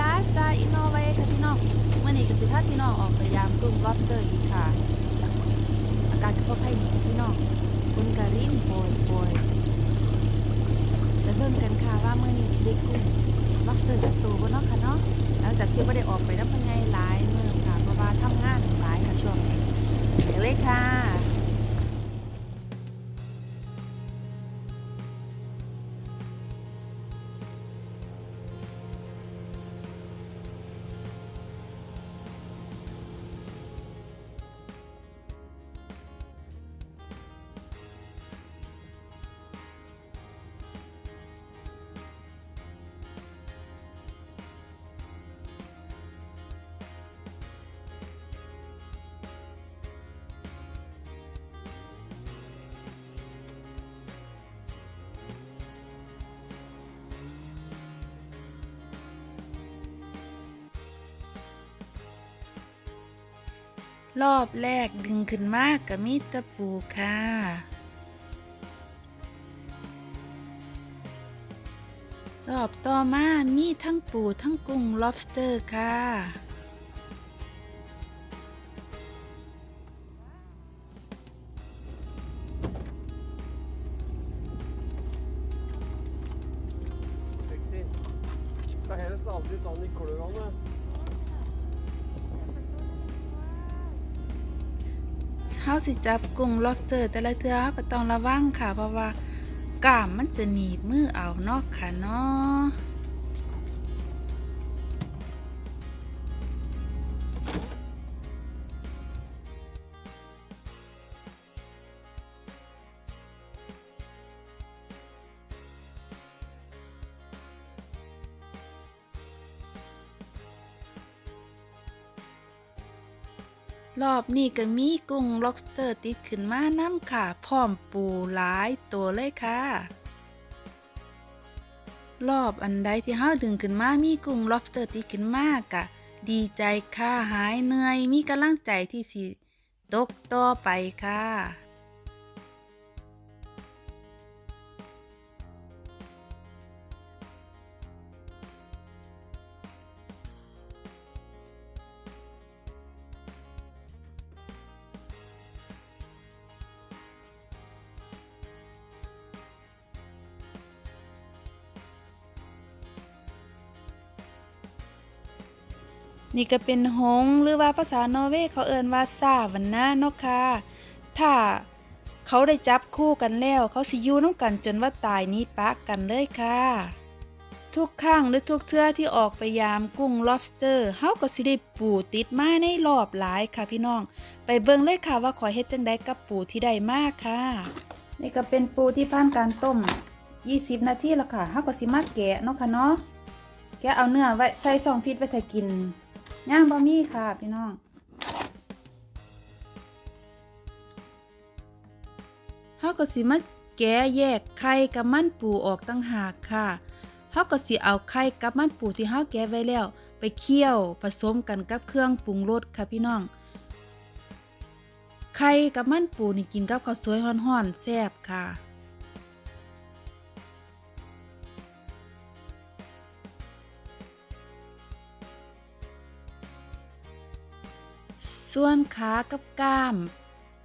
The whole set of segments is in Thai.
อินโนเวค่ะพี่น้องเมื่อนี้ก็สิพาพี่น้องออกไปยามกุ้ง lobster อีกค่ะ อากาศก็ค่อยดีค่ะพี่น้องคุณกะรินโปรยโปรยไปเบิ่งกันค่ะว่าเมื่อนี้สิได้กุ้ง lobster จักตัวบ่เนาะค่ะเนาะหลังจากที่บ่ได้ออกไปนำพะไงหลายเมื้อค่ะเพราะว่าทำงานหลายค่ะช่วงนี้ไปเลยค่ะ รอบแรกดึงขึ้นมากกับมีตะปูค่ะ รอบต่อมามีทั้งปูทั้งกุ้ง lobster ค่ะ Riktig. Skal helst alltid sånn i เฮาสิจับกุ้งรอบเจอแต่ละเทื่อเฮาก็ต้องระวังค่ะ เพราะว่ากามมันจะหนีบมือเอาเนาะค่ะเนาะ รอบนี้ก็มีกุ้งล็อบสเตอร์ติดขึ้นมาน้ำค่ะ พร้อมปูหลายตัวเลยค่ะ รอบอันใดที่เฮาดึงขึ้นมา มีกุ้งล็อบสเตอร์ติดขึ้นมากะ ดีใจค่ะหายเหนื่อย มีกำลังใจที่สิตกต่อไปค่ะ นี่ก็เป็นหงหรือว่าภาษานอร์เวย์เขาเอิ้นว่าซาวันนาเนาะค่ะ ถ้าเขาได้จับคู่กันแล้ว เขาสิอยู่น้ำกันจนว่าตายนี้ปะกันเลยค่ะ ทุกครั้งหรือทุกเทื่อที่ออกไปยามกุ้ง lobster เฮาก็สิได้ปูติดมาในรอบหลายค่ะพี่น้อง ไปเบิ่งเลยค่ะว่าขอเฮ็ดจังไดกับปูที่ได้มากค่ะ นี่ก็เป็นปูที่ผ่านการต้ม 20 นาทีแล้วค่ะเฮาก็สิมาแกะเนาะค่ะเนาะ แกะเอาเนื้อไว้ใส่ซองฟิตไว้ถ้ากิน ย่างบะหมี่ค่ะพี่น้องเฮาก็สิมาแกะแยกไข่กับมันปูออกต่างหากค่ะเฮาก็สิเอาไข่กับมันปูที่เฮาแกะไว้แล้ว ไปเคี่ยวผสมกันกับเครื่องปรุงรสค่ะพี่น้อง ไข่กับมันปูนี่กินกับข้าวสวยฮ้อนๆแซ่บค่ะ ส่วนขากับกล้าม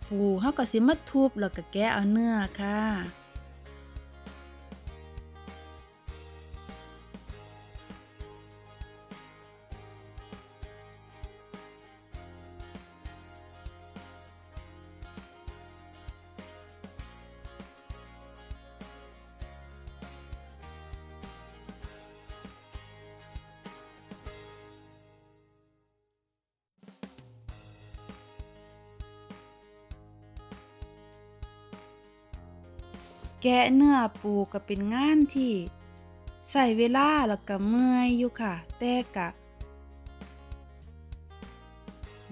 ปูเฮาก็สิมาทุบแล้วก็แกะเอาเนื้อค่ะ แกะเนื้อปูก็เป็นงานที่ใส่เวลาแล้วก็เมื่อยอยู่ค่ะ แต่กะ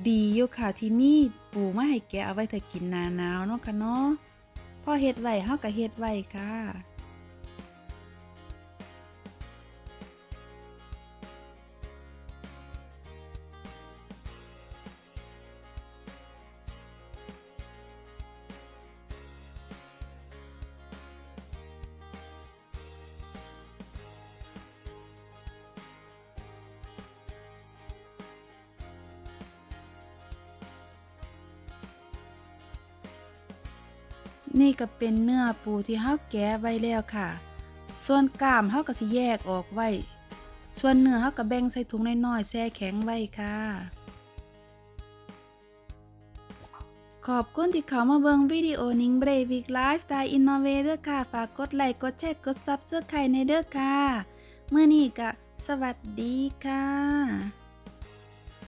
ดีอยู่ค่ะที่มีปูมาให้แกะเอาไว้ถ้ากินหนาหนาวเนาะค่ะเนาะพอเฮ็ดไว้เฮาก็เฮ็ดไว้ค่ะ นี่ก็เป็นเนื้อปูที่เฮาแกะไว้แล้วค่ะ ส่วนกล้ามเฮาก็สิแยกออกไว้ ส่วนเนื้อเฮาก็แบ่งใส่ถุงน้อยๆแช่แข็งไว้ค่ะ ขอบคุณที่เขามาเบิ่งวิดีโอนิ้งเบรวิกไลฟ์สไตล์อินโนเวเดอร์ค่ะ ฝากกดไลค์กดแชร์กดซับสไครต์ในเด้อค่ะ เมื่อนี้ก็สวัสดีค่ะ